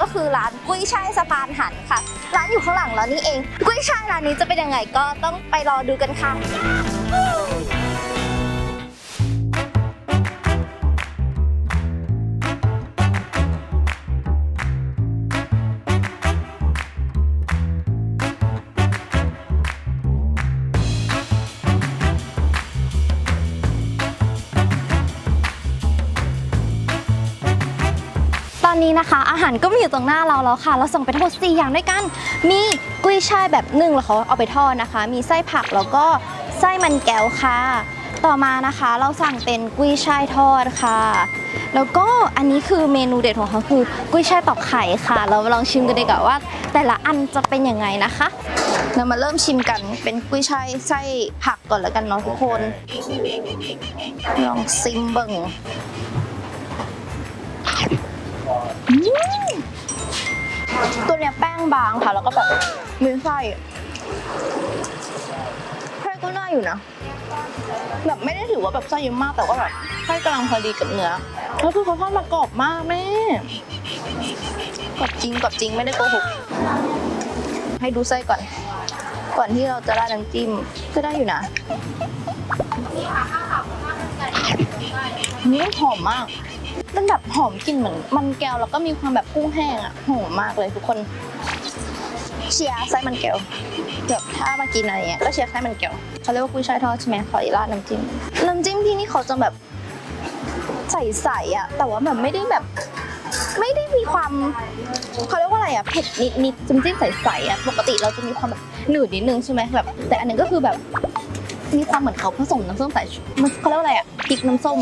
ก็คือร้านกุ้ยช่ายสะพานหันค่ะ ร้านอยู่ข้างหลังเรานี่เอง กุ้ยช่ายร้านนี้จะเป็นยังไงก็ต้องไปรอดูกันค่ะ นะคะ อาหารก็มีอยู่ตรงหน้าเราแล้วค่ะ เราสั่งไปทั้งหมด 4 อย่างด้วยกัน มีกุ้ยช่ายแบบนึ่งแล้วเขาเอาไปทอดนะคะ มีไส้ผักแล้วก็ไส้มันแก้วค่ะ ต่อมานะคะเราสั่งเป็นกุ้ยช่ายทอดค่ะ แล้วก็อันนี้คือเมนูเด็ดของเขาคือกุ้ยช่ายตอกไข่ค่ะ เรามาลองชิมกันดีกว่าว่า แต่ละอันจะเป็นยังไงนะคะ เรามาเริ่มชิมกันเป็นกุ้ยช่ายไส้ผักก่อนแล้วกันเนาะทุกคน ลองซิมเบิ่ง ตัวเนี้ยแป้งบางค่ะ แล้วก็แบบมีไส้ไส้ก็น่าอยู่นะ แบบไม่ได้ถือว่าแบบไส้เยอะมากแต่ว่าแบบไส้กำลังพอดีกับเนื้อแล้วคือเขาทอดมากรอบมากแม่กรอบจริงกรอบจริงไม่ได้โกหกให้ดูไส้ก่อน ก่อนที่เราจะราดน้ำจิ้มก็ได้อยู่นะนี่หอมมาก มันแบบหอมกลิ่นเหมือนมันแก้วแล้วก็มีความแบบกุ้งแห้งอะหอมมากเลยทุกคน เชียร์ไส้มันแก้วแบบถ้ามากินอะไรเงี้ยก็เชียร์ไส้มันแก้วเขาเรียกว่ากุ้ยช่ายทอดใช่ไหมขออีราดน้ำจิ้มน้ำจิ้มที่นี่เขาจะแบบใสๆอะ แต่ว่าแบบไม่ได้แบบไม่ได้มีความเขาเรียกว่าอะไรอะเผ็ดนิดนิดๆจิ้มจิ้มใสๆอะปกติเราจะมีความแบบหนืดนิดนึงใช่ไหมแบบ แต่อันนี้ก็คือแบบ มีความเหมือนเขาผสมน้ำส้มสายชูมันเขาเรียกว่าอะไรอะพริกน้ำส้ม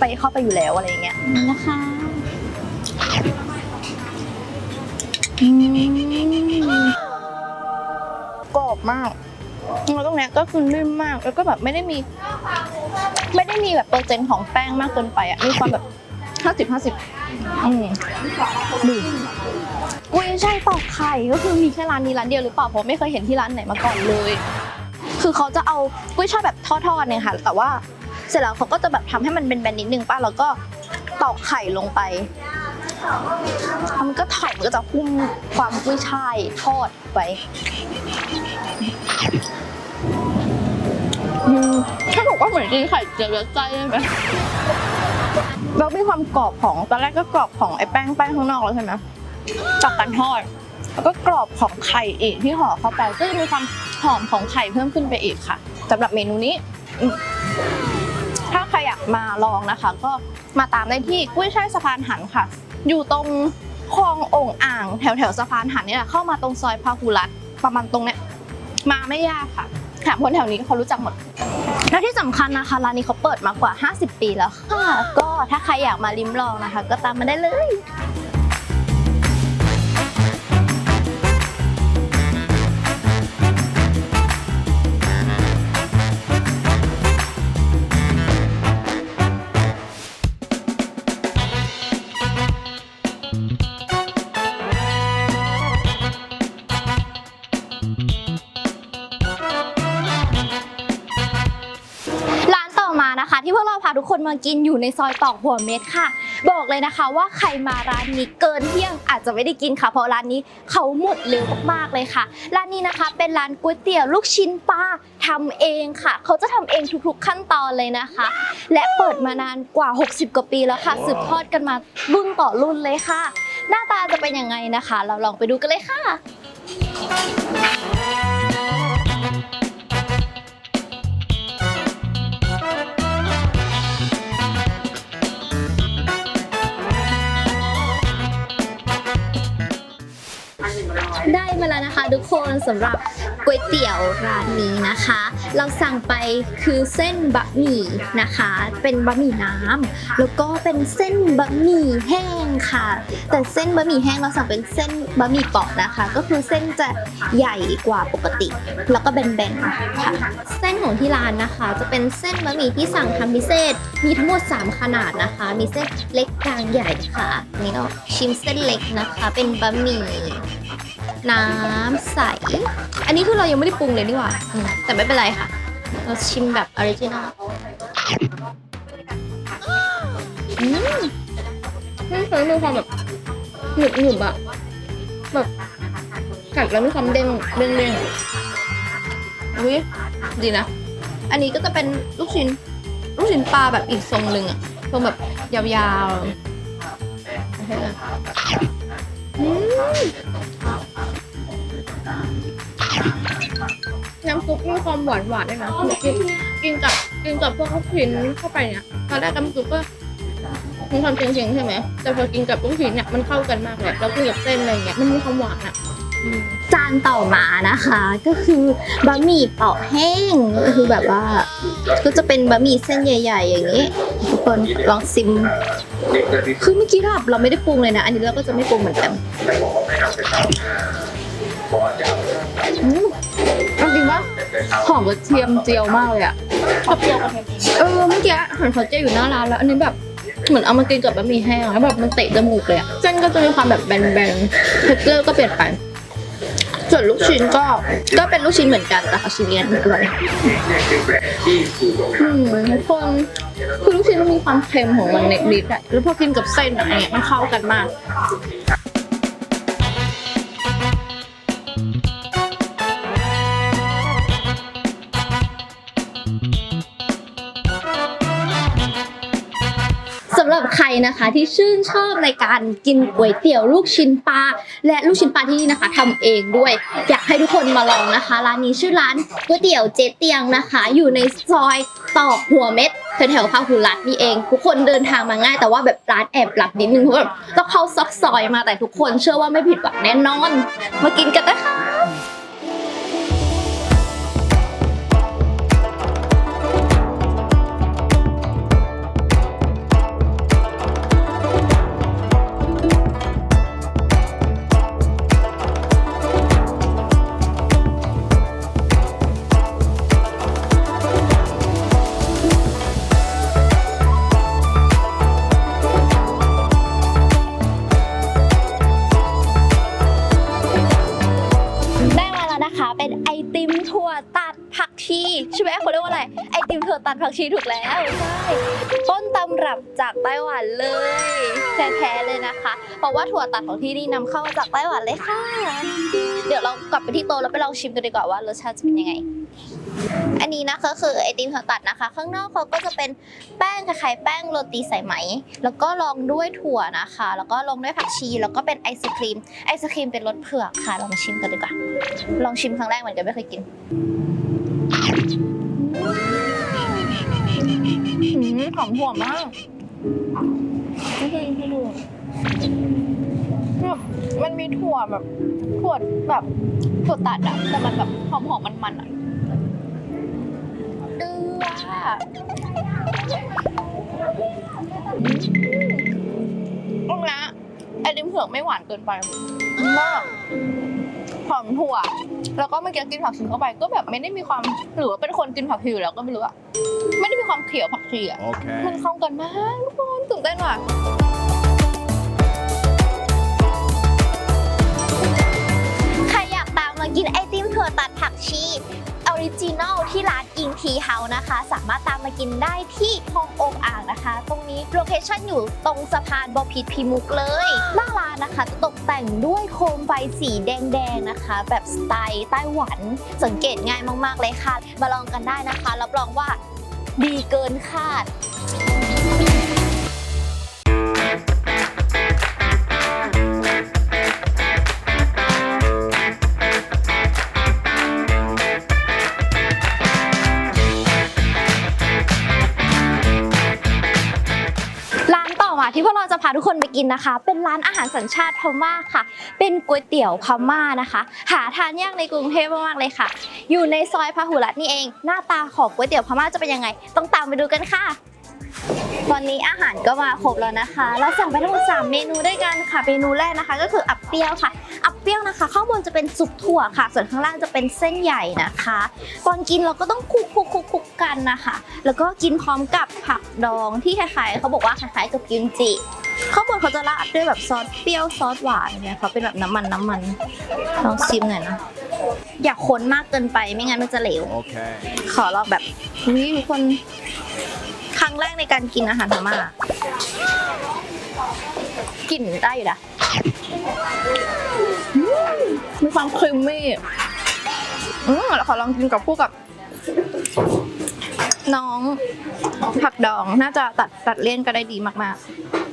ไปเข้าไปอยู่แล้วอะไรอย่างเงี้ยนี่นะคะอืมกรอบมากแล้วตรงเนี้ยก็คือนิ่มมาก แล้วก็แบบไม่ได้มี ไม่ได้มีแบบเปอร์เซ็นต์ของแป้งมากเกินไปอะมีความแบบห้าสิบห้าสิบอืมดีกุ้ยช่ายตอกไข่ก็คือมีแค่ร้านนี้ร้านเดียวหรือเปล่าเพราะไม่เคยเห็นที่ร้านไหนมาก่อนเลย คือเขาจะเอากุ้ยช่ายแบบทอดๆเนี่ยค่ะ แต่ว่าเสร็จแล้วเขาก็จะแบบทำให้มันเป็นแบนๆนิดนึงป้าแล้วก็ตอกไข่ลงไป มันก็ไข่มันก็จะหุ้มความกุ้ยช่ายทอดไปอืมถ้าบอกว่าเหมือนกินไข่เจียวยัดไส้ได้ไหมแล้วมีความกรอบของตอนแรกก็กรอบของไอ้แป้งแป้งข้างนอกแล้วใช่ไหมจากการทอด แล้วก็กรอบของไข่อีกที่ห่อเข้าไปก็จะมีความหอมของไข่เพิ่มขึ้นไปอีกค่ะสำหรับเมนูนี้ ถ้าใครอยากมาลองนะคะ ก็มาตามได้ที่กุ้ยช่ายสะพานหันค่ะ อยู่ตรงคลององอ่างแถวแถวสะพานหันนี่แหละเข้ามาตรงซอยพาหุรัตประมาณตรงเนี้ยมาไม่ยากค่ะถามคนแถวนี้เขารู้จักหมด และที่สำคัญนะคะร้านนี้เขาเปิดมากว่า 50 ปีแล้วค่ะ ก็ถ้าใครอยากมาลิ้มลองนะคะ ก็ตามมาได้เลย คนมากินอยู่ในซอยตอกหัวเม็ดค่ะ บอกเลยนะคะว่าใครมาร้านนี้เกินเที่ยงอาจจะไม่ได้กินค่ะ เพราะร้านนี้เขาหมดเร็วมากๆเลยค่ะ ร้านนี้นะคะเป็นร้านก๋วยเตี๋ยวลูกชิ้นปลาทำเองค่ะ เขาจะทำเองทุกๆขั้นตอนเลยนะคะ และเปิดมานานกว่า 60 กว่าปีแล้วค่ะ สืบทอดกันมารุ่นต่อรุ่นเลยค่ะ หน้าตาจะเป็นยังไงนะคะ เราลองไปดูกันเลยค่ะ ทุกคนสำหรับก๋วยเตี๋ยวร้านนี้นะคะ เราสั่งไปคือเส้นบะหมี่นะคะ เป็นบะหมี่น้ำแล้วก็เป็นเส้นบะหมี่แห้งค่ะ แต่เส้นบะหมี่แห้งเราสั่งเป็นเส้นบะหมี่เปาะนะคะ ก็คือเส้นจะใหญ่กว่าปกติ แล้วก็แบนๆค่ะ เส้นของที่ร้านนะคะ จะเป็นเส้นบะหมี่ที่สั่งทำพิเศษมีทั้งหมด 3 ขนาดนะคะ มีเส้นเล็กกลางใหญ่ค่ะนี่เราชิมเส้นเล็กนะคะ เป็นบะหมี่ น้ำใส อันนี้คือเรายังไม่ได้ปรุงเลยนี่หว่าอืมแต่ไม่เป็นไรค่ะ เราชิมแบบออริจินอลอืมไม่เคยมีความแบบหนึบหนึบๆอะแบบกัดแล้วมีความเด้งเด้งเด้งอุ้ยดีนะ อันนี้ก็จะเป็นลูกชิ้น ลูกชิ้นปลาแบบอีกทรงหนึ่งอะทรงแบบยาวๆอืม น้ำซุปมีความหวานหวานด้วยนะกินกินกับกินกับพวกลูกชิ้นเข้าไปเนี่ยตอนแรกน้ำซุปก็มีความเค็มๆใช่ไหมแต่พอกินกับลูกชิ้นเนี่ยมันเข้ากันมากเลยแล้วกินกับเส้นอะไรเงี้ยมันมีความหวานอะจานต่อมานะคะ ก็คือบะหมี่เปาะแห้งก็คือแบบว่า ก็จะเป็นบะหมี่เส้นใหญ่ ๆ อย่างนี้ทุกคนลองซิมคือเมื่อกี้เราเราไม่ได้ปรุงเลยนะ อันนี้เราก็จะไม่ปรุงเหมือนกัน หอมกระเทียมเจียวมากเลยอะชอบเจียวกระเทียมเออเมื่อกี้เห็นเขาเจียวอยู่หน้าร้านแล้ว อันนี้แบบเหมือนเอามากินกับบะหมี่แห้งแล้วแบบมันเตะจมูกเลยอะเส้นก็จะมีความแบบแบนๆเท็กเจอร์ก็เปลี่ยนไปส่วนลูกชิ้นก็ก็เป็นลูกชิ้นเหมือนกันแต่เขาชิ้นเล็กด้วยอืมทุกคนคือลูกชิ้นมันมีความเค็มของมันนิดๆอะแล้วพอกินกับเส้นอะไรเงี้ยมันเข้ากันมากำหรับใครนะคะที่ชื่นชอบในการกินก๋วยเตี๋ยวลูกชิ้นปลาและลูกชิ้นปลาที่นี่นะคะทำเองด้วย อยากให้ทุกคนมาลองนะคะ ร้านนี้ชื่อร้านก๋วยเตี๋ยวเจ๊เตียงนะคะ อยู่ในซอยตอกหัวเม็ดแถวๆพาหุรัตน์นี่เอง ทุกคนเดินทางมาง่าย แต่ว่าแบบร้านแอบหลับนิดนึงเพราะแบบต้องเข้าซอกซอยมาแต่ทุกคนเชื่อว่าไม่ผิดหวังแน่นอน มากินกันนะคะ ผักชีถูกแล้วใช่ต้นตำรับจากไต้หวันเลยแท้ๆเลยนะคะ เพราะว่าถั่วตัดของที่นี่นำเข้ามาจากไต้หวันเลยค่ะ เดี๋ยวเรากลับไปที่โต๊ะแล้วไปลองชิมกันดีกว่าว่ารสชาติจะเป็นยังไง อันนี้นะคะคือไอติมถั่วตัดนะคะ ข้างนอกเขาก็จะเป็นแป้งคล้ายๆแป้งโรตีสายไหม แล้วก็รองด้วยถั่วนะคะ แล้วก็รองด้วยผักชี แล้วก็เป็นไอศครีม ไอศครีมเป็นรสเผือกค่ะ ลองมาชิมกันดีกว่า ลองชิมครั้งแรกเหมือนกันไม่เคยกิน อืมหอมถั่วมากไม่เคยกินให้ดูแบบมันมีถั่วแบบถั่วแบบถั่วตัดอะแต่มันแบบหอมหอมมันมันๆอะเดือตรงนะไอติมเผือกไม่หวานเกินไปมาก หอมถั่ว แล้วก็เมื่อกี้กินผักชีเข้าไป ก็แบบไม่ได้มีความหรือว่าเป็นคนกินผักชีอยู่แล้วก็ไม่รู้อะไม่ได้มีความเขียวผักชีอะ Okay. มันเข้ากันมากทุกคนตื่นเต้นว่ะใครอยากตามมากินไอติมถั่วตัดผักชีออ ริจินอลที่ร้านอิงทีเฮานะคะ สามารถตามมากินได้ที่คลององอ่างนะคะ ตรงนี้โลเคชั่นอยู่ตรงสะพานบอพิษพิมุกเลยหน้าร้านนะคะจะตกแต่งด้วยโคมไฟสีแดงๆนะคะ แบบสไตล์ไต้หวัน สังเกตง่ายมากๆเลยค่ะ มาลองกันได้นะคะ รับรองว่าดีเกินคาดาทุกคนไปกินนะคะ เป็นร้านอาหารสัญชาติพม่าค่ะ เป็นก๋วยเตี๋ยวพม่านะคะ หาทานยากในกรุงเทพมากๆเลยค่ะ อยู่ในซอยพหุรัตน์นี่เอง หน้าตาของก๋วยเตี๋ยวพม่าจะเป็นยังไง ต้องตามไปดูกันค่ะ ตอนนี้อาหารก็มาครบแล้วนะคะ เราสั่งไปทั้งหมด3เมนูด้วยกันค่ะ เมนูแรกนะคะ ก็คืออับเปรี้ยวค่ะ อับเปรี้ยวนะคะ ข้างบนจะเป็นซุปถั่วค่ะ ส่วนข้างล่างจะเป็นเส้นใหญ่นะคะก่อนกินเราก็ต้องคุกคุกคุกคุกกันนะคะ แล้วก็กินพร้อมกับผักดองที่คล้ายๆเขาบอกว่าคล้ายๆกับกิมจิ ข้างบนเขาจะราดด้วยแบบซอสเปรี้ยวซอสหวานเนี่ยเขาเป็นแบบน้ำมันน้ำมันลองชิมหน่อยนะอย่าข้นมากเกินไปไม่งั้นมันจะเหลว Okay. ขอลองแบบนี่ทุกคน ครั้งแรกในการกินอาหารพม่ากลิ่นได้อยู่นะมีความครีมมี่อืมแล้วขอลองกินกับคู่กับ น้องผักดองน่าจะตัดตัดเลี่ยนก็ได้ดีมาก Okay.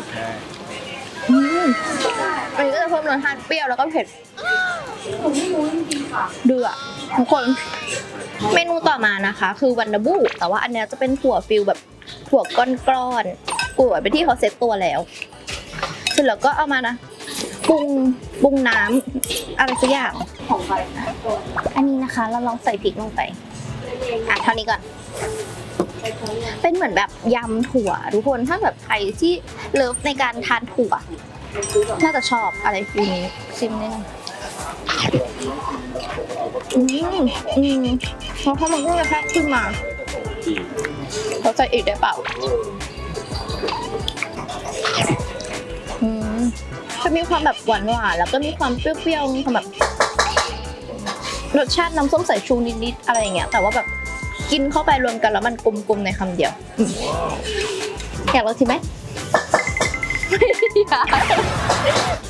ๆอืมอันนี้ก็จะเพิ่มรสชาติเปรี้ยวแล้วก็เผ็ดเดือดทุกคน เมนูต่อมานะคะ คือวันดาบูแต่ว่าอันเนี้ยจะเป็นถั่วฟิลแบบถั่วก้อนๆกูไว้ไปที่เขาเซ็ตตัวแล้วเสร็จแล้วก็เอามานะปรุงปรุงน้ำอะไรสักอย่างของไปอันนี้นะคะ เราลองใส่พริกลงไปอะเท่านี้ก่อน เป็นเหมือนแบบยำถั่วทุกคนถ้าแบบใครที่เลิฟในการทานถั่ว น่าจะชอบอะไรฟิลนี้ชิมนิดนึงอืมอืมเพราะมันก็จะแทบขึ้นมาเขาใส่อีกได้เปล่าอืมจะมีความแบบหวานหวานๆแล้วก็มีความเปรี้ยวๆมีความแบบรสชาติน้ำส้มสายชูนิดๆอะไรอย่างเงี้ยแต่ว่าแบบ กินเข้าไปรวมกันแล้วมันกลมๆในคำเดียว อยากลองชิมไหม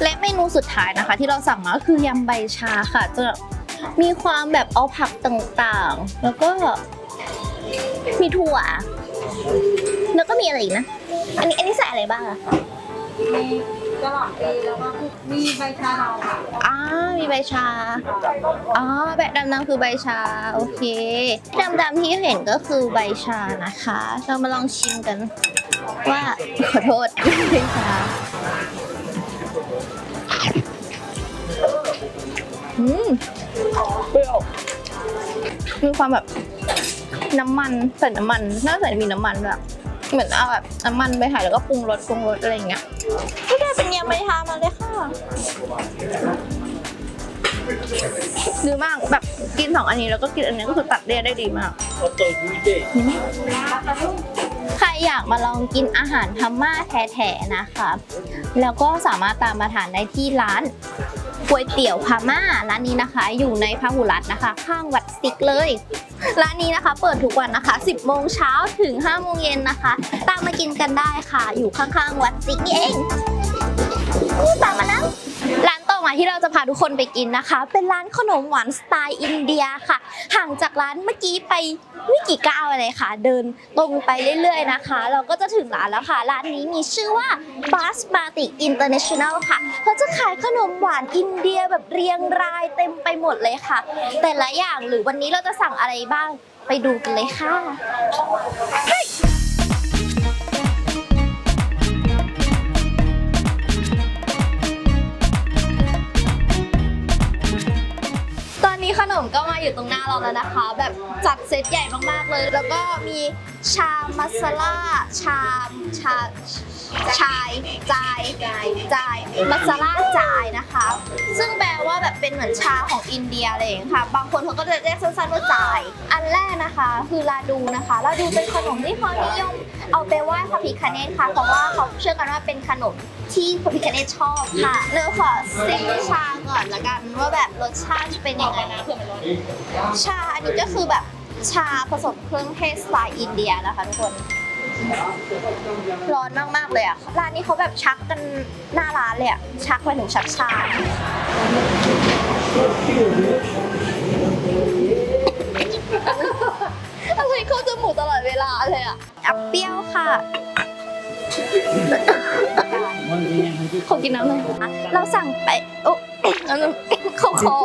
และเมนูสุดท้ายนะคะ ที่เราสั่งมาก็คือยำใบชาค่ะจะมีความแบบเอาผักต่างๆ แล้วก็มีถั่ว แล้วก็มีอะไรอีกนะ อันนี้อันนี้ใส่อะไรบ้างอะ กระหล่ำปีแล้วก็มีใบชาเราค่ะอ่ามีใบชา อ๋อแบบดำๆคือใบชา โอเค ดำๆที่เห็นก็คือใบชานะคะ เรามาลองชิมกัน ว่า ขอโทษใบชาอืมเปรี้ยวมีความแบบน้ำมันใส่น้ำมัน น่าใส่มีน้ำมันแบบ เหมือนเอาแบบน้ำมันไปถ่ายแล้วก็ปรุงรสปรุงรสอะไรอย่างเงี้ยก็ได้ เป็นยำใบชามาเลยค่ะ ดีมากแบบกินสองอันนี้แล้วก็กินอันนี้ก็คือตัดเลี่ยนได้ดีมาก ใครอยากมาลองกินอาหารพม่าแท้ๆนะคะ แล้วก็สามารถตามมาทานได้ที่ร้านก๋วยเตี๋ยวพม่าร้านนี้นะคะ อยู่ในพหุรัตน์นะคะ ข้างวัดซิกเลย ร้านนี้นะคะ เปิดทุกวันนะคะ 10 โมงเช้าถึง 5 โมงเย็นนะคะ ตามมากินกันได้ค่ะ อยู่ข้างๆ วัดซิกนี่เอง ตามมานะร้านต่อมาที่เราจะพาทุกคนไปกินนะคะ เป็นร้านขนมหวานสไตล์อินเดียค่ะ ห่างจากร้านเมื่อกี้ไปไม่กี่ก้าวเลยค่ะ เดินตรงไปเรื่อยๆนะคะ เราก็จะถึงร้านแล้วค่ะ ร้านนี้มีชื่อว่า Basmati International ค่ะเขาจะขายขนมหวานอินเดียแบบเรียงรายเต็มไปหมดเลยค่ะ แต่ละอย่างหรือวันนี้เราจะสั่งอะไรบ้างไปดูกันเลยค่ะ นมก็มาอยู่ตรงหน้าเราแล้วนะคะ แบบจัดเซตใหญ่มากๆเลย แล้วก็มีชามัสลาชามชา ชายจายจายมัสลาจายนะคะ ซึ่งแปลว่าแบบเป็นเหมือนชาของอินเดียอะไรอย่างเงี้ยค่ะ บางคนเขาก็จะเรียกสั้นๆว่าจาย อันแรกนะคะ คือลาดูนะคะลาดูเป็นขนมที่เขานิยมเอาไปไหว้พระพิคเนตค่ะเพราะว่าเขาเชื่อกันว่าเป็นขนมที่พระพิคเนตชอบค่ะเนื้อขอซิมชาก่อนละกันว่าแบบรสชาติเป็นยังไงนะชาอันนี้ก็คือแบบชาผสมเครื่องเทศสไตล์อินเดียนะคะทุกคน ร้อนมากๆเลยอะ ร้านนี้เขาแบบชักกันหน้าร้านเลยอะ ชักไปถึงชักชาอะไรเข้าจมูกตลอดเวลาเลยอะอับเปรี้ยวค่ะขอกินน้ำหน่อยนะเราสั่งไป โอ้น้ำหนึ่งเข้าคอ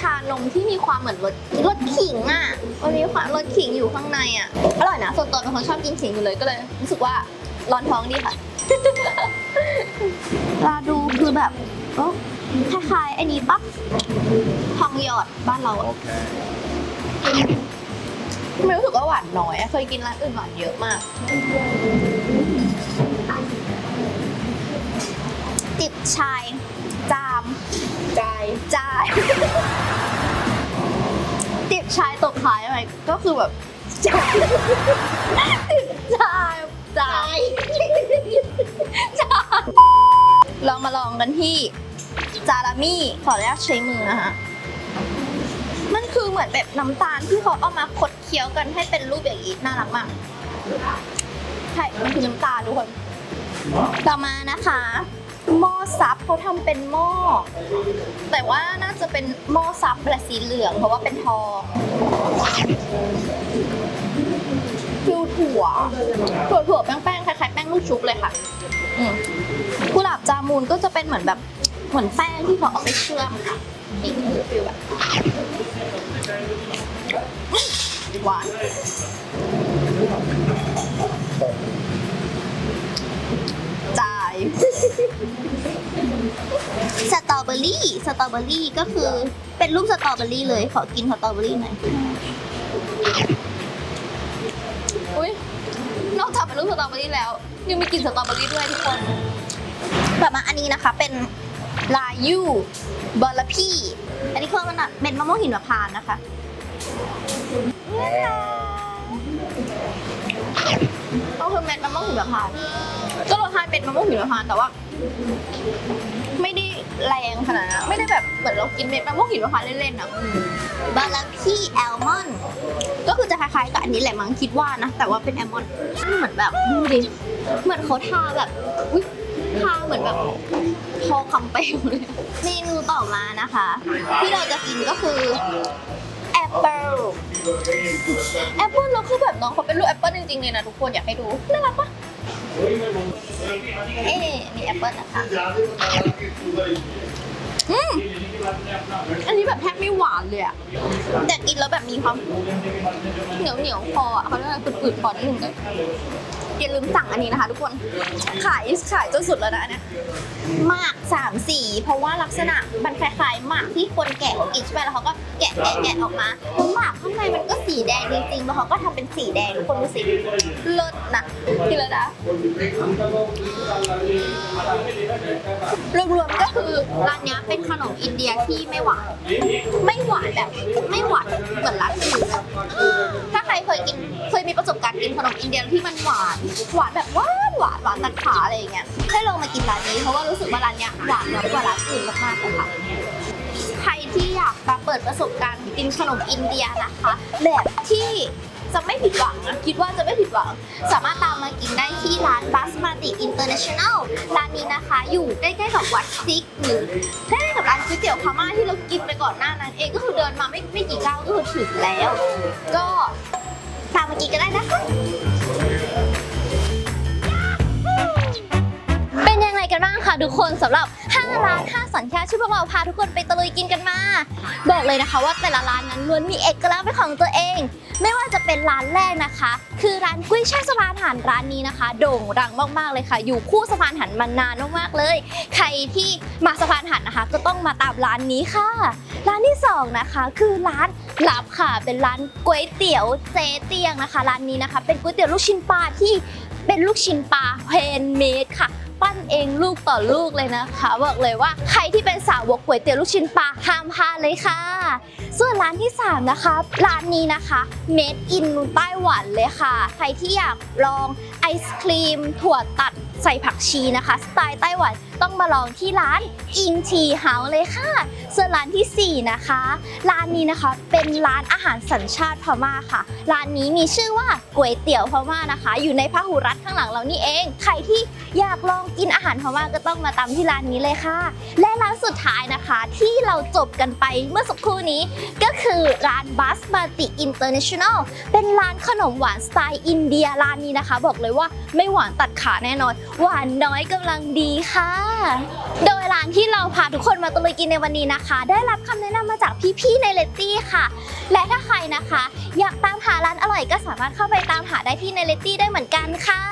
ชานมที่มีความเหมือนรสรสขิงอะมันมีความรสขิงอยู่ข้างในอะอร่อยนะส่วนตัวเป็นคนชอบกินขิงอยู่เลยก็เลย รู้สึกว่าร้อนท้องดีค่ะลาดูคือแบบโอ้คล้ายๆไอ้นี้ปะทองหยอดบ้านเราอะ Okay. ไม่รู้สึกว่าหวานน้อยอะเคยกินร้านอื่นหวานเยอะมาก จิบชาย จาม ใจจ ชายตบท้ายอะไรก็คือแบบใจใจใจใจลองมาลองกันที่จารามี่ขออนุญาตใช้มือนะคะมันคือเหมือนแบบน้ำตาลที่เขาเอามาคดเคี้ยวกันให้เป็นรูปอย่างนี้น่ารักมากใช่มันคือน้ำตาลทุกคนต่อมานะคะ หม้อซับเขาทำเป็นหม้อแต่ว่าน่าจะเป็นหม้อซับแบบสีเหลืองเพราะว่าเป็นทองฟิวถั่วถั่วถั่วแป้งๆคล้ายๆแป้งลูกชุบเลยค่ะกุหลาบจามูนก็จะเป็นเหมือนแบบเหมือนแป้งที่เขาเอาไปเชื่อมค่ะอีกฟิวแบบหวานจ่าย สตรอเบอรี่สตรอเบอรี่ก็คือเป็นรูปสตรอเบอรี่เลย ขอกินสตรอเบอรี่หน่อยอุ้ยนอกจากเป็นรูปสตรอเบอรี่แล้ว ยังมีกลิ่นสตรอเบอรี่ด้วยทุกคนต่อมาอันนี้นะคะเป็นลายูบอลพีอันนี้คือมันอะเม็ดมะม่วงหินมะพร้าวนะคะ ก็คือเม็ดมะม่วงหินมะพร้าวก็รสชาติเป็นมะม่วงหินมะพร้าวแต่ว่า ไม่ได้แรงขนาดนั้นไม่ได้แบบเหมือนเรากินเม็ดมะม่วงหินมะพร้าวเล่นๆนะบาลาพีแอลมอนด์ก็คือจะคล้ายๆกับอันนี้แหละมั้งคิดว่านะ แต่ว่าเป็นแอลมอนด์เหมือนแบบดูดิเหมือนเขาทาแบบอุ๊ยทาเหมือนแบบพอคำเปลวเลยเมนูต่อมานะคะ ที่เราจะกินก็คือ แอปเปิลแอปเปิลแล้วคือแบบน้องเขาเป็นลูกแอปเปิลจริงๆเลยนะทุกคนอยากให้ดูน่ารักปะเอ๊ะนี่แอปเปิลนะคะอืมอันนี้แบบแทบไม่หวานเลยอะแต่กินแล้วแบบมีความเหนียวเหนียวคออะเขาเรียกอะไรปืดๆคอนิดนึงเลย อย่าลืมสั่งอันนี้นะคะ ทุกคน ขายขายจนสุดแล้วนะอันเนี่ยหมากสามสีเพราะว่าลักษณะมันคล้ายๆหมากที่คนแกะเขากินใช่ไหมแล้วเขาก็แกะแกะแกะออกมาแล้วหมากข้างในมันก็สีแดงจริงๆแล้วเขาก็ทำเป็นสีแดงทุกคนดูสิเลิศนะกินแล้วนะรวมๆก็คือร้านเนี้ยเป็นขนมอินเดียที่ไม่หวาน ไม่หวานแบบไม่หวานเหมือนร้านอื่นถ้า รเคยกินเคยมีประสบการณ์กินขนมอินเดียที่มันหวานหวานแบบหวานหวานหวานตัดขาอะไรอย่างเงี้ยให้ลองมากินร้านนี้เพราะว่ารู้สึกว่าร้านเนี้ยหวานน้อยกว่าร้านอื่นมากๆเลยค่ะใครที่อยากมาเปิดประสบการณ์กินขนมอินเดียนะคะ แบบที่จะไม่ผิดหวังนะคิดว่าจะไม่ผิดหวัง สามารถตามมากินได้ที่ร้านบัสมาติอินเตอร์เนชั่นแนลร้านนี้นะคะ อยู่ใกล้ๆกับวัดซิกหรือใกล้ๆกับร้านก๋วยเตี๋ยวพม่าที่เรากินไปก่อนหน้านั้นเองก็คือเดินมาไม่ไม่กี่ก้าวก็คือถึงแล้ว ก็ ตามมากินก็ได้นะคะ เป็นยังไงกันบ้างคะทุกคนสำหรับ5ร้าน5สัญชาติที่พวกเราพาทุกคนไปตะลุยกินกันมา บอกเลยนะคะว่าแต่ละร้านนั้นล้วนมีเอกลักษณ์เป็นของตัวเอง ไม่ว่าจะเป็นร้านแรกนะคะ คือร้านกุ้ยช่ายสะพานหันร้านนี้นะคะ โด่งดังมากๆเลยค่ะ อยู่คู่สะพานหันมานานมากๆเลย ใครที่มาสะพานหันนะคะ ก็ต้องมาตามร้านนี้ค่ะ ร้านที่สองนะคะคือร้านลับค่ะ เป็นร้านก๋วยเตี๋ยวเจ๊เตียงนะคะ ร้านนี้นะคะ เป็นก๋วยเตี๋ยวลูกชิ้นปลาที่เป็นลูกชิ้นปลาแฮนเมดค่ะ ปั้นเองลูกต่อลูกเลยนะคะ บอกเลยว่าใครที่เป็นสาวกก๋วยเตี๋ยวลูกชิ้นปลาห้ามพลาดเลยค่ะ ส่วนร้านที่ 3 นะคะ ร้านนี้นะคะ Made in ไต้หวันเลยค่ะ ใครที่อยากลอง ไอศครีม ถั่วตัดใส่ผักชีนะคะ สไตล์ไต้หวันต้องมาลองที่ร้านอิงทีเฮาเลยค่ะส่วนร้านทีสี่ 4 นะคะ ร้านนี้นะคะเป็นร้านอาหารสัญชาติพม่าค่ะ ร้านนี้มีชื่อว่าก๋วยเตี๋ยวพม่านะคะ อยู่ในพหุรัฐข้างหลังเรานี่เอง ใครที่อยากลองกินอาหารพม่าก็ต้องมาตามที่ร้านนี้เลยค่ะ และร้านสุดท้ายนะคะที่เราจบกันไปเมื่อสักครู่นี้ ก็คือร้านบัสมาติอินเตอร์เนชั่นแนลเป็นร้านขนมหวานสไตล์อินเดียร้านนี้นะคะ บอกเลยว่าไม่หวานตัดขาแน่นอน หวานน้อยกำลังดีค่ะ โดยร้านที่เราพาทุกคนมาตะลุยกินในวันนี้นะคะ ได้รับคำแนะนำมาจากพี่ๆในเลตตี้ค่ะ และถ้าใครนะคะ อยากตามหาร้านอร่อยก็สามารถเข้าไปตามหาได้ที่ในเลตตี้ได้เหมือนกันค่ะ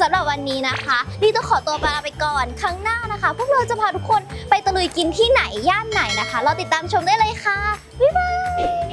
สำหรับวันนี้นะคะลี่ต้องขอตัวลาไปก่อนครั้งหน้านะคะ พวกเราจะพาทุกคนไปตะลุยกินที่ไหนย่านไหนนะคะ เราติดตามชมได้เลยค่ะบ๊ายบาย